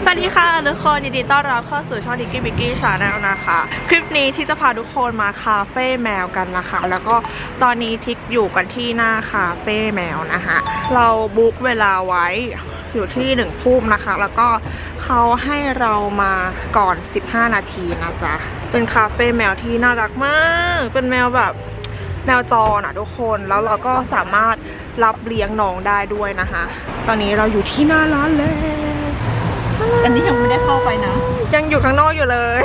สวัสดีค่ะทุกคนยินดีต้อนรับเข้าสู่ช่องดิกกี้บิกกี้ชาแนลนะคะ คลิปนี้ที่จะพาทุกคนมาคาเฟ่แมวกันนะคะ แล้วก็ตอนนี้ทิกอยู่กันที่หน้าคาเฟ่แมวนะคะเราบุ๊กเวลาไว้อยู่ที่หนึ่งทุ่มนะคะ แล้วก็เขาให้เรามาก่อน 15 นาทีนะจ๊ะ เป็นคาเฟ่แมวที่น่ารักมาก เป็นแมวแบบแมวจรอะทุกคนแล้วเราก็สามารถรับเลี้ยงน้องได้ด้วยนะคะ ตอนนี้เราอยู่ที่หน้าร้านแล้ว อันนี้ยังไม่ได้เข้าไปนะยังอยู่ข้างนอกอยู่เลย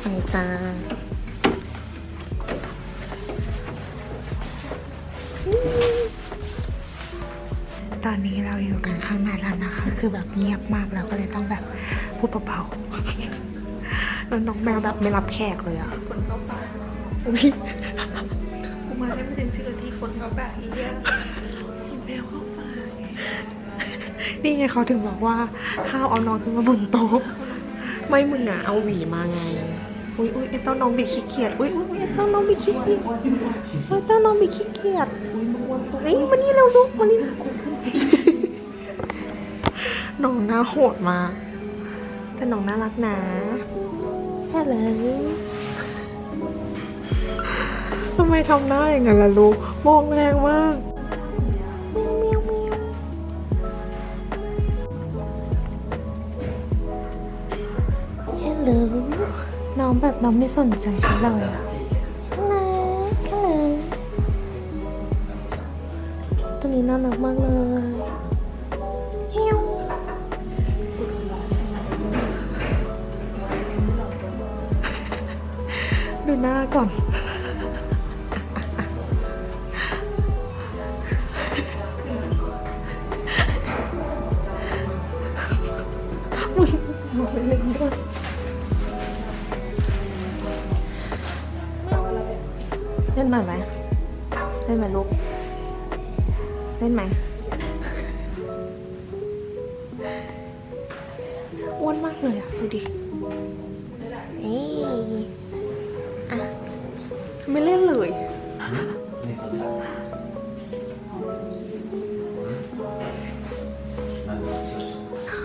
ไปจ้า ตอนนี้เราอยู่กันข้างในแล้วนะคะ คือแบบเงียบมากแล้วก็เลยต้องแบบพูดเบาๆแล้วน้องแมวแบบไม่รับแขกเลยอะคนเข้าป่าอุ๊ยกูมาได้ไม่ถึงที่ที่คนเข้าป่าอีเหี้ยมีแมวเข้าป่าไงนี่ไงเขาถึงบอกว่าห้ามเอาน้องขึ้นมาบนโต๊ะไม่มึงอะเอาหวีมาไงอุ้ยอุ้ยไอ้เต้าน้องบิดขี้เกียจอุ้ยอุ้ยอุ๊ยไอ้เต้าน้องบิดขี้เกียจไอ้เต้าน้องบิดขี้เกียจเฮ้ยมานี่เร็วลูกมานี่ น้องหน้าโหดมาก แต่น้องน่ารักนะฮัลโหลทำไมทำหน้าอย่างนั้นล่ะลูก มองแรงมากฮัลโหลน้องแบบน้องไม่สนใจฉันเลยอะฮัลโหลฮัลโหลตัวนี้น่ารักมากเลย หน้าก่อน มึงมึงเล่นด้วยเล่นม่ไหมเล่นไหมลูก เล่นไหมอ้วนมากเลยอะ ดูดินี่ ไม่เล่นเลย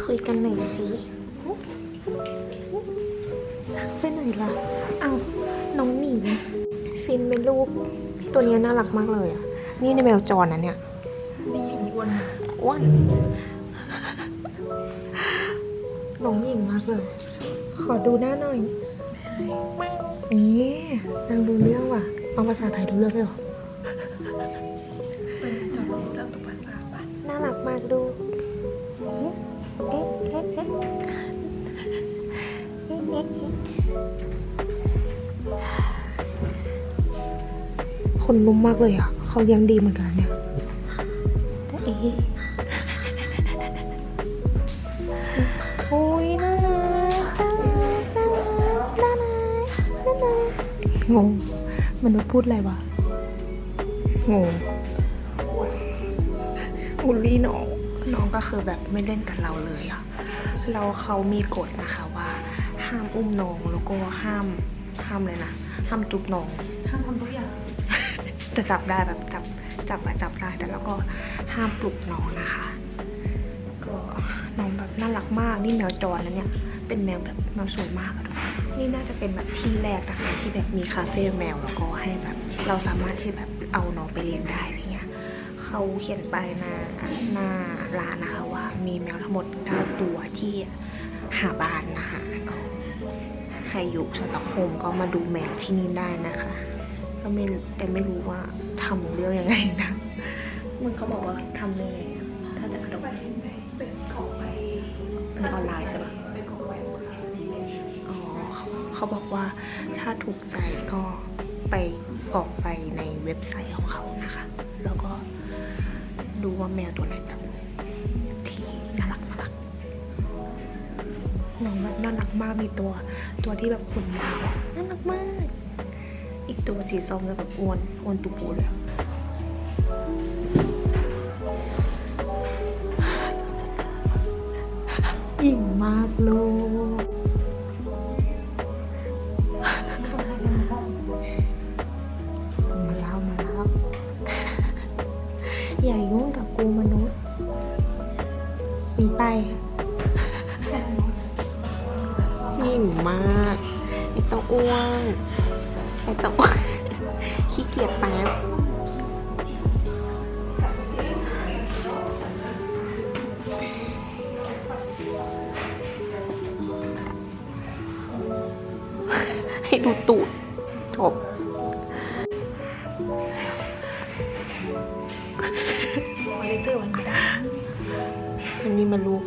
คุยกันหน่อยสิไปไหนล่ะเอาน้องหมีฟินเป็นลูก ตัวเนี้ยน่ารักมากเลยอะ นี่ในแมวจรนะเนี่ยนี่อีอ้วนมาอ้วนน้องหญิงมากเลย ขอดูหน้าหน่อย นี่นางดูเรื่องว่ะเอาภาษาไทยดูเรื่องเลยเหรอเป็นจอดรถเริ่มตุกภาษาป่ะน่ารักมากดูเอ๊ะเอ๊ะเอ๊ะเอ๊ะเอ๊ะเอ๊ะคนนุ่มมากเลยอะเขาเลี้ยงดีเหมือนกันเนี่ย งง มนุษย์พูดอะไรวะ งงบูลลี่น้อง น้องก็คือแบบไม่เล่นกับเราเลยอะเราเขามีกฎนะคะว่า ห้ามอุ้มน้องแล้วก็ห้ามห้ามเลยนะ ห้ามจุ๊บน้อง ห้ามทำทุกอย่าง แต่จับได้แบบจับจับอะจับได้ แต่แล้วก็ห้ามปลุกน้องนะคะ ก็น้องแบบน่ารักมาก นี่แมวจรนะเนี่ย เป็นแมวแบบแมวสวยมากอะทุกค นนี่น่าจะเป็นแบบที่แรกนะคะที่แบบมีคาเฟ่แมวแล้วก็ให้แบบเราสามารถที่แบบเอาน้องไปเลี้ยงได้อะไรเงี้ยเขาเขียนไปหน้าหน้าร้านนะคะว่ามีแมวทั้งหมด9ตัวที่หาบ้านนะคะก็ใครอยู่สต็อกโฮล์มก็มาดูแมวที่นี่ได้นะคะก็ไม่รู้แต่ไม่รู้ว่าทำเรื่องยังไงนะมันเขาบอกว่าทำยังไงอะถ้าจะเอาไปเป็นของไปในออนไลน์ใช่ปะ เขาบอกว่าถ้าถูกใจก็ไปกรอกไปในเว็บไซต์ของเขานะคะ แล้วก็ดูว่าแมวตัวไหนแบบที่น่ารักมารักน้องแบบน่ารักมากมีตัวตัวที่แบบขนยาวน่ารักมาก อีกตัวสีส้มแล้แบบอ้วนอ้วนตุปูเลยอิ่มมากลูก แป๊บให้ดูตูดจบมาเลเซอร์วันนี้ได้อันนี้มาลูก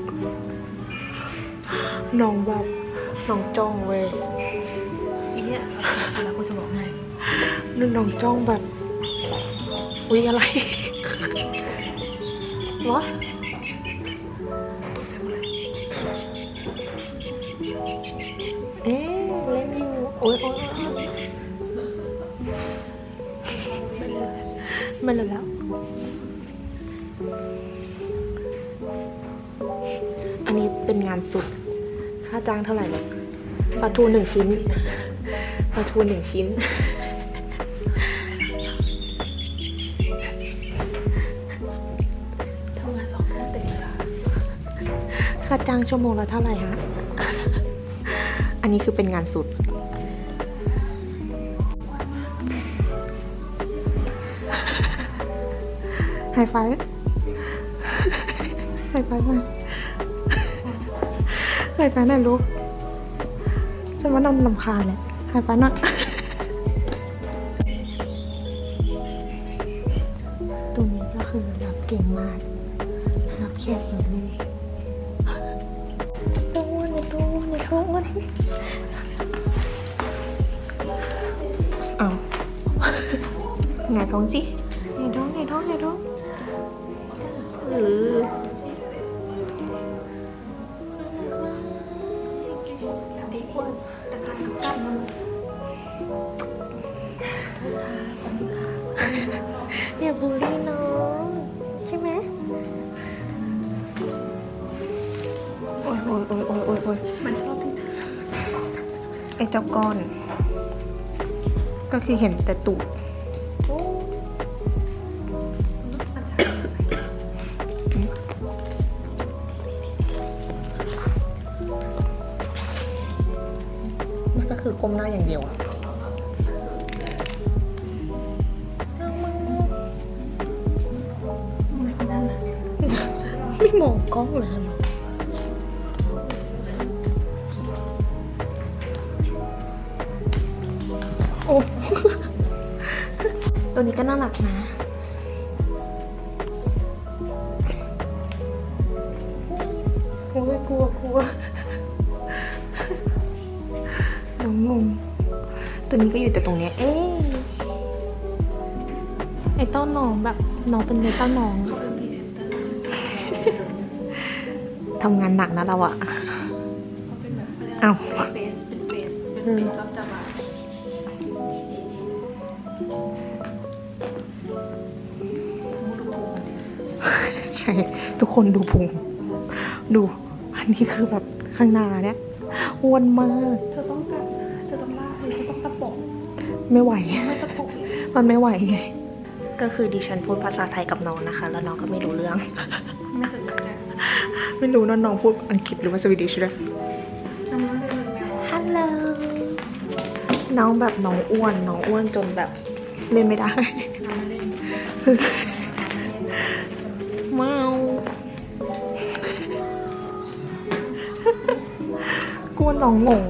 น้องแบบน้องจ้องเว้ยอีเนี่ยสุดแล้วกูจะบอกไงนึกน้องจ้องแบบ อุ้ยอะไรวะเอ๊ะเล่นอยู่โอ๊ยโอ๊ยโอ๊ยไม่เลยแล้ว อันนี้เป็นงานสุด ค่าจ้างเท่าไหร่เนี่ยปลาทูหนึ่งชิ้นปลาทูหนึ่งชิ้น ค่าจ้างชั่วโมงละเท่าไหร่ฮะ อันนี้คือเป็นงานสุด ไฮไฟไฮไฟว์มาไฮไฟหน่อยลูกฉันว่านอนลำคาญเลยไฮไฟหน่อย ไงท้องสิไงท้องไงท้องไงท้องเออดีกว่าแต่การสั้นมันอย่าบูลลี่น้องใช่ไหมโอ้ยโอ้ยโอ้ยโอ้ยโอ้ยโอ้ยมันชอบที่จะไอ้เจ้าก้อน ก็คือเห็นแต่ตูด ก็คือก้มหน้าอย่างเดียวอะไม่มองกล้องเลยเหรอโอ้ตัวนี้ก็น่ารักนะ ตัวนี้ก็อยู่แต่ตรงเนี้ย เอ๊ะไอ้เต้าน้องแบบน้องเป็นเต้าน้องเขาเป็นพรีเซนเตอร์ทำงานหนักนะเราอะเขาเป็นแบบเขาเรียกอ้าวเป็นเฟสเป็นเฟสเป็นเฟสซับจาบาใช่ ทุกคนดูพุง ดู อันนี้คือแบบข้างหน้าเนี่ยอ้วนมาก ไม่ไหวไม่ตะปบเลยมันไม่ไหวไง ก็คือดิฉันพูดภาษาไทยกับน้องนะคะ แล้วน้องก็ไม่รู้เรื่อง ไม่ถึงเลยไม่รู้นะน้องพูดอังกฤษหรือว่าสวีดิชด้วยน้ำมันเป็นแมวฮัลโหล น้องแบบน้องอ้วน น้องอ้วนจนแบบเล่นไม่ได้น้ำมันเล่นเมากลัวน้องงง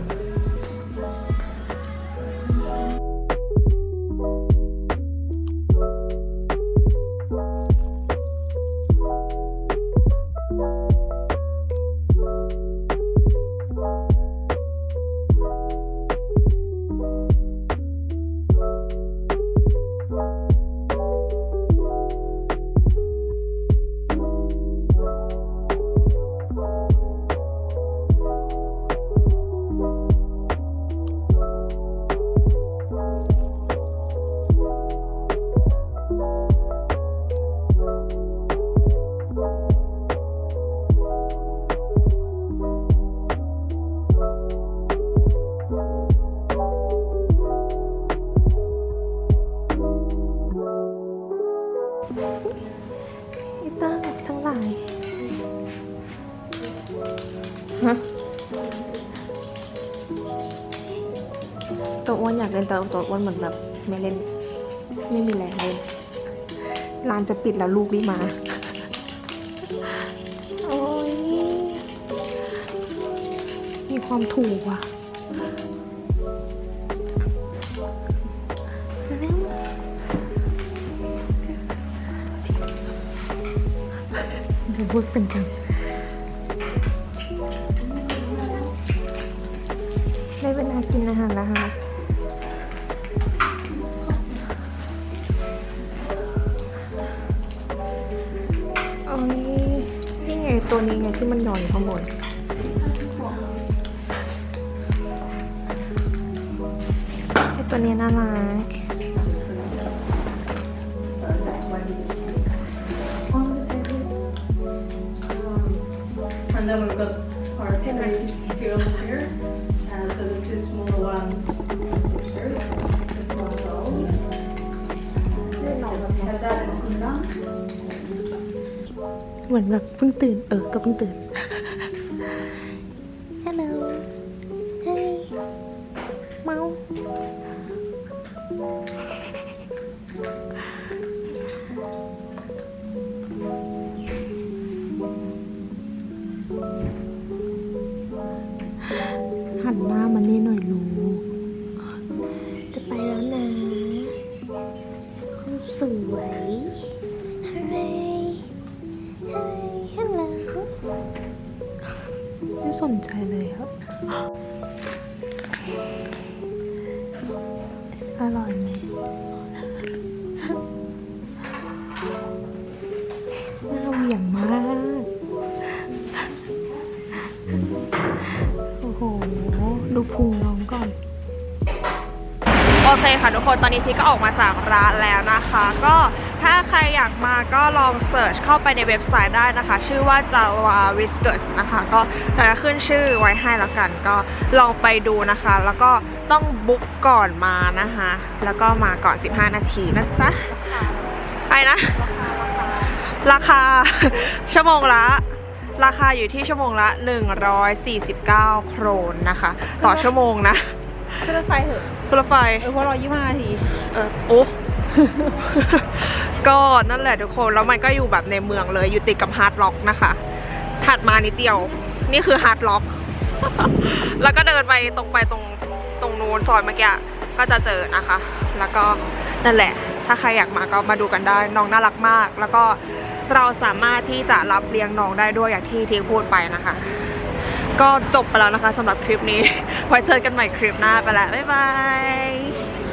เล่นแต่ตัวอ้วนเหมือนแบบไม่เล่น ไม่มีแรงเล่นร้านจะปิดแล้วลูกรีบมาโอ้ยมีความถูกว่ะเร็วเดี๋ยวพูดเป็นจังได้เวลากินอาหารแล้วค่ะ นี่ไงตัวนี้ไงที่มันนอนอยู่ข้างบนไอตัวนี้น่ารัก So that's why we did see เหมือนแบบเพิ่งตื่น เออ ก็เพิ่งตื่น Hello Hey เมาหันหน้ามานี่หน่อยลูกจะไปแล้วนะคนสวย สนใจเลยครับ อร่อยไหมน่าเหวี่ยงมาก โอ้โห ดูพุงน้องก่อนโอเคค่ะทุกคนตอนนี้ทีก็ออกมาจากร้านแล้วนะคะ ก็ ถ้าใครอยากมาก็ลองเสิร์ชเข้าไปในเว็บไซต์ได้นะคะ ชื่อว่า Java Whiskers นะคะ ก็จะขึ้นชื่อไว้ให้แล้วกัน ก็ลองไปดูนะคะ แล้วก็ต้องบุ๊กก่อนมานะคะ แล้วก็มาก่อน 15 นาทีนะจ๊ะไอ้นะ ราคาชั่วโมงละราคาอยู่ที่ชั่วโมงละ 149 โครนนะคะ ต่อชั่วโมงนะขึ้นรถไฟเถอะรถไฟเออเพราะรอยี่ห้านาที เออโอ้ ก็นั่นแหละทุกคนแล้วมันก็อยู่แบบในเมืองเลยอยู่ติดกับฮาร์ดล็อกนะคะ ถัดมานิดเดียว นี่คือฮาร์ดล็อก แล้วก็เดินไปตรงไปตรงตรงนู้นซอยเมื่อกี้ก็จะเจอนะคะ แล้วก็นั่นแหละ ถ้าใครอยากมาก็มาดูกันได้น้องน่ารักมาก แล้วก็เราสามารถที่จะรับเลี้ยงน้องได้ด้วยอย่างที่ทีพูดไปนะคะ ก็จบไปแล้วนะคะสำหรับคลิปนี้ ไว้เจอกันใหม่คลิปหน้าไปแล้ว บ๊ายบาย